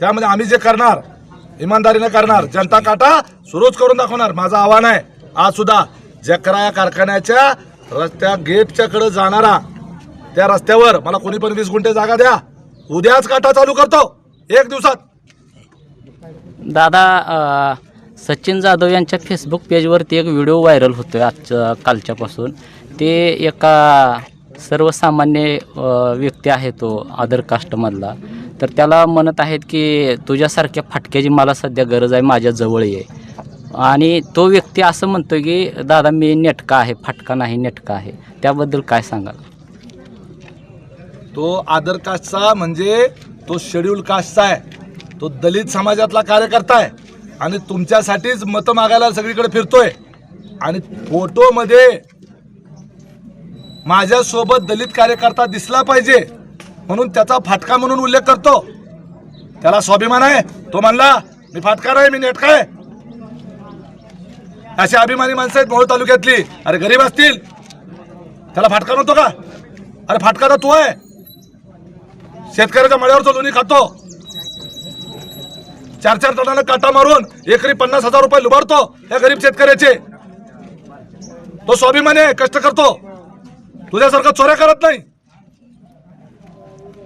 त्यामध्ये आम्ही जे करणार इमानदारीने करणार जनता काटा सुरूच करून दाखवणार. माझं आव्हान आहे आज सुद्धा जकरा या कारखान्याच्या रस्त्या गेटच्याकडे जाणारा त्या रस्त्यावर मला कोणी पण वीस गुंठे जागा द्या. उद्याच काटा चालू करतो. एक दिवसात. दादा अ, सचिन जाधव यांच्या फेसबुक पेजवरती एक व्हिडिओ व्हायरल होतो आहे आजच्या कालच्यापासून. ते एका सर्वसामान्य व्यक्ती आहे तो अदर कास्टमधला तर त्याला म्हणत आहेत की तुझ्यासारख्या फाटक्याची मला सध्या गरज आहे माझ्या जवळ ये. आणि तो व्यक्ती असं म्हणतो की दादा मी नेटका आहे फाटका नाही नेटका आहे. त्याबद्दल काय सांगाल? तो आदर कास्टचा म्हणजे तो शेड्यूल कास्टचा आहे. तो दलित समाजातला कार्यकर्ता आहे. आणि तुमच्यासाठीच मतं मागायला सगळीकडे फिरतोय. आणि फोटोमध्ये माझ्यासोबत दलित कार्यकर्ता दिसला पाहिजे म्हणून त्याचा फाटका म्हणून उल्लेख करतो. त्याला स्वाभिमान आहे. तो म्हणला मी फाटकार आहे मी नेटका आहे. अशी अभिमानी माणसं आहेत मोहोळ तालुक्यातली. अरे गरीब असतील. त्याला फाटका नव्हतो का? अरे फाटका तर तू आहे. शेतकऱ्याच्या मळ्यावर लोणी खातो. चार चार टनानं काटा मारून एकरी पन्नास हजार रुपये लुबाडतो या गरीब शेतकऱ्याचे. तो स्वाभिमानी आहे कष्ट करतो. तुझ्यासारखं चोऱ्या करत नाही.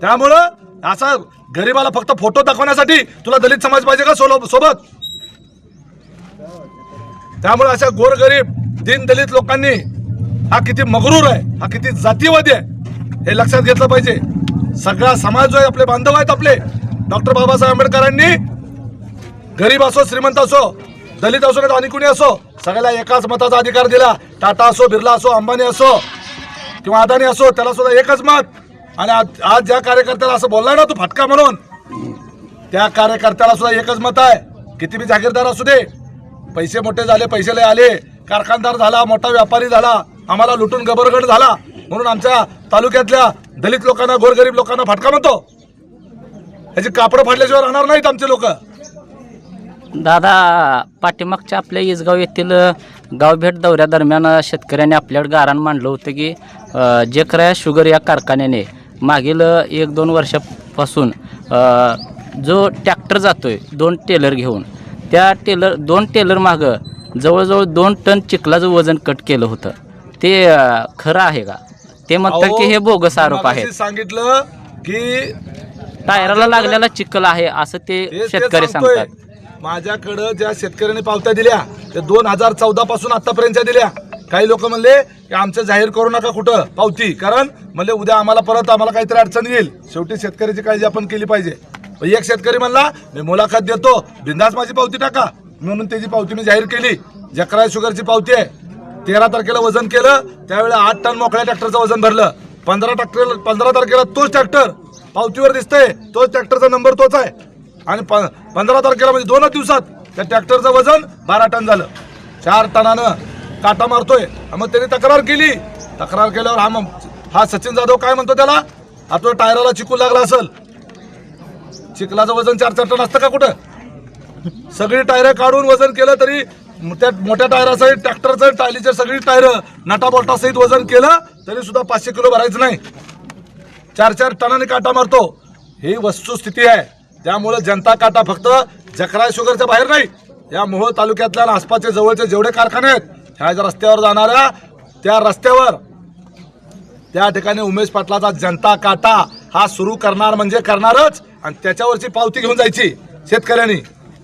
त्यामुळं असा गरीबाला फक्त फोटो दाखवण्यासाठी तुला दलित समाज पाहिजे का सोलो- सोबत? त्यामुळे अशा गोरगरीब दीन दलित लोकांनी हा किती मगरूर आहे हा किती जातीवादी आहे हे लक्षात घेतलं पाहिजे. सगळा समाज जो आहे आपले बांधव आहेत आपले. डॉक्टर बाबासाहेब आंबेडकरांनी गरीब असो श्रीमंत असो दलित असो आणि कुणी असो सगळ्याला एकाच मताचा अधिकार दिला. टाटा असो बिर्ला असो अंबानी असो किंवा अदानी असो त्याला सुद्धा एकच मत. आणि आज आज ज्या कार्यकर्त्याला असं बोललाय ना तू फटका म्हणून त्या कार्यकर्त्याला सुद्धा एकच मत आहे. किती बी जागीरदार असू दे पैसे मोठे झाले पैसे लय आले कारखानदार झाला मोठा व्यापारी झाला आम्हाला लुटून गबरगड झाला म्हणून आमच्या तालुक्यातल्या दलित लोकांना गोरगरीब लोकांना फटका म्हणतो. याची कापडं फाडल्याशिवाय राहणार नाहीत आमचे लोक. दादा पाठीमागच्या आपल्या इसगाव येथील गावभेट दौऱ्यादरम्यान शेतकऱ्यांनी आपल्याकडे गारान मांडलं होतं की अ, जेकरा शुगर या कारखान्याने मागील एक दोन वर्षापासून जो ट्रॅक्टर जातोय दोन टेलर घेऊन त्या टेलर दोन टेलर मागं जवळजवळ दोन टन चिखलाचं वजन कट केलं होतं. ते खरं आहे का? ते म्हणतात की हे बोगस आरोप मगाशी सांगितलं की टायराला लागलेला चिखल आहे असं ते शेतकरी. सांगतात. माझ्याकडं ज्या शेतकऱ्यांनी पावत्या दिल्या ते दोन हजार चौदा पासून आतापर्यंतच्या दिल्या. काही लोक म्हणले की आमचं जाहीर करू नका कुठं पावती. कारण म्हणले उद्या आम्हाला परत आम्हाला काहीतरी अडचण येईल. शेवटी शेतकऱ्याची काळजी आपण केली पाहिजे. एक शेतकरी म्हणला मी मुलाखत देतो बिंदास माझी पावती टाका. म्हणून त्याची पावती मी जाहीर केली. जकराय शुगरची पावती आहे. तेरा तारखेला वजन केलं त्यावेळेला आठ टन मोकळ्या ट्रॅक्टरचं वजन भरलं. पंधरा ट्रॅक्टर पंधरा तारखेला तोच ट्रॅक्टर पावतीवर दिसतंय तोच ट्रॅक्टरचा नंबर तोच आहे. आणि प- पंधरा तारखेला म्हणजे दोनच दिवसात त्या ट्रॅक्टरचं वजन बारा टन झालं. चार टनानं काटा मारतोय. मग त्यांनी तक्रार केली. तक्रार केल्यावर हा मग हा सचिन जाधव काय म्हणतो त्याला? आता टायराला चिकू लागला असेल. चिखलाचं वजन चार चार टन असतं का कुठं? सगळी टायर काढून वजन केलं तरी त्या मोठ्या टायरासहित ट्रॅक्टरचं टायलीचे सगळी टायर नटा वजन केलं तरी सुद्धा पाचशे किलो भरायचं नाही. चार चार टनाने काटा मारतो. ही वस्तुस्थिती आहे. त्यामुळे जनता काटा फक्त जकरा शुगरच्या बाहेर नाही. या मोहोळ तालुक्यातल्या आसपासचे जवळचे जेवढे कारखाने आहेत ह्या ज्या रस्त्यावर जाणाऱ्या त्या रस्त्यावर त्या ठिकाणी उमेश पाटलाचा जनता काटा हा सुरू करणार म्हणजे करणारच आणि त्याच्यावरची पावती घेऊन जायची शेतकऱ्यांनी.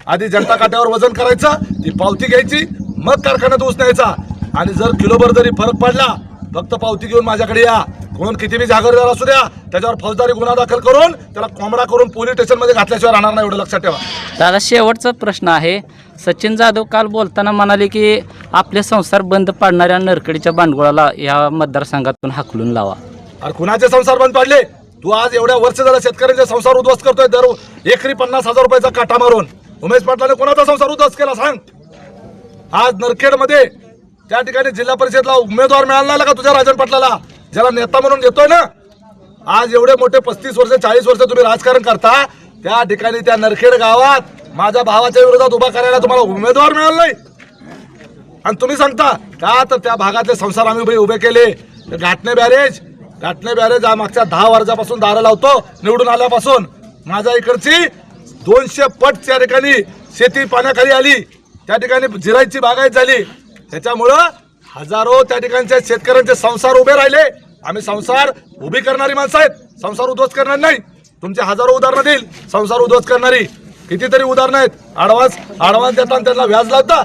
आधी जनता काट्यावर वजन करायचं ती पावती घ्यायची मग कारखान्यात ऊस न्यायचा. आणि जर किलोभर जरी फरक पडला फक्त पावती घेऊन माझ्याकडे या. कोण किती बी जागरदार असू द्या त्याच्यावर फौजदारी गुन्हा दाखल करून त्याला कोंबडा करून पोलीस स्टेशनमध्ये घातल्याशिवाय राहणार नाही एवढं लक्षात ठेवा. दादा शेवटचा प्रश्न आहे. सचिन जाधव काल बोलताना म्हणाले की आपले संसार बंद पाडणाऱ्या नरकडीच्या भांडवळाला या मतदारसंघातून हाकलून लावा. अरे कुणाचे संसार बंद पाडले? तू आज एवढ्या वर्ष झालं शेतकऱ्यांचे संसार उद्ध्वस्त करतोय दर एकरी पन्नास हजार रुपयाचा काटा मारून. उमेश पाटलाने कोणाचा संसार उद्ध्वस्त केला सांग? आज नरखेडमध्ये त्या ठिकाणी जिल्हा परिषदला उमेदवार मिळाला नाही का तुझ्या राजन पाटलाला? ज्याला नेता म्हणून घेतोय ना? आज एवढे मोठे पस्तीस वर्ष चाळीस वर्ष तुम्ही राजकारण करता त्या ठिकाणी त्या नरखेड गावात माझ्या भावाच्या विरोधात उभा करायला तुम्हाला उमेदवार मिळाला नाही. आणि तुम्ही सांगता का तर त्या भागातले संसार आम्ही उभे उभे केले. घाटणे बॅरेज घाटणे बॅरेज हा मागच्या दहा वर्षापासून दारं लावतो निवडून आल्यापासून. माझ्या इकडची दोनशे पट त्या ठिकाणी शेती पाण्याखाली आली. त्या ठिकाणी जिरायची बागायत झाली. त्याच्यामुळं हजारो त्या ठिकाणच्या शेतकऱ्यांचे संसार उभे राहिले. आम्ही संसार उभी करणारी माणसं आहेत. संसार उद्ध्वस्त करणार नाही. तुमचे हजारो उदाहरणं देईल. संसार उद्ध्वस्त करणारी. कितीतरी उदाहरणं आहेत. ॲडव्हान्स ॲडव्हान्स देताना त्यांना व्याज लागता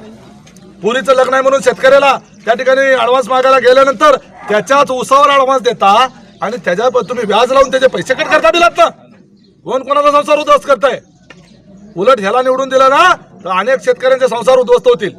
पुरीचं लग्न आहे म्हणून शेतकऱ्याला त्या ठिकाणी ॲडव्हान्स मागायला गेल्यानंतर त्याच्याच उसावर ॲडव्हान्स देता आणि त्याच्यावर तुम्ही व्याज लावून त्याचे पैसे कट करता दिलात ना कोण कोणाचा संसार उद्ध्वस्त करताय? उलट ह्याला निवडून दिला ना तर अनेक शेतकऱ्यांचे संसार उद्ध्वस्त होतील.